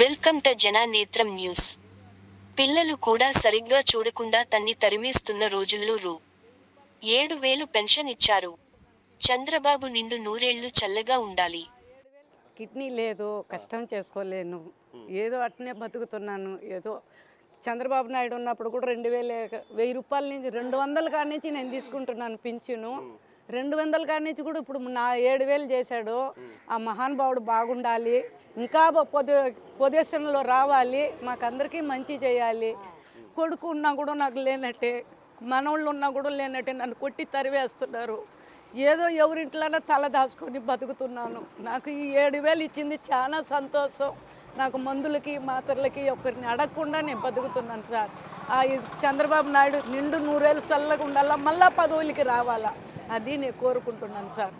Welcome to Jananetram news. పిల్లలు కూడా సరిగ్గా చూడకుండా తన్ని తరిమేస్తున్న రోజుల్లో రూ. ఏడు వేలు పెన్షన్ ఇచ్చారు. చంద్రబాబు నిండు నూరేళ్ళు చల్లగా ఉండాలి. కిడ్నీ లేదు కష్టం చేసుకోలేను. ఏదో అట్నే బతుకుతున్నాను. ఏదో చంద్రబాబు నాయుడు ఉన్నప్పుడు కూడా రెండు వేల వెయ్యి రూపాయల నుంచి రెండు వందల కాడి నుంచి నేను తీసుకుంటున్నాను పింఛను. రెండు వందల కాడి నుంచి కూడా ఇప్పుడు నా ఏడు వేలు చేశాడు. ఆ మహానుభావుడు బాగుండాలి. ఇంకా పొది పొజిషన్లో రావాలి. మాకందరికీ మంచి చేయాలి. కొడుకు ఉన్నా కూడా నాకు లేనట్టే. మనవాళ్ళు ఉన్నా కూడా లేనట్టే. నన్ను కొట్టి తరివేస్తున్నారు. ఏదో ఎవరింట్లోనే తల దాచుకొని బతుకుతున్నాను. నాకు ఈ ఏడు వేలు ఇచ్చింది చాలా సంతోషం. నాకు మందులకి మాత్రలకి ఒకరిని అడగకుండా నేను బతుకుతున్నాను సార్. ఆ ఈ చంద్రబాబు నాయుడు నిండు నూరేళ్ళు చల్లగా ఉండాలా మళ్ళా పదవులకి రావాలా? అది నేను కోరుకుంటున్నాను సార్.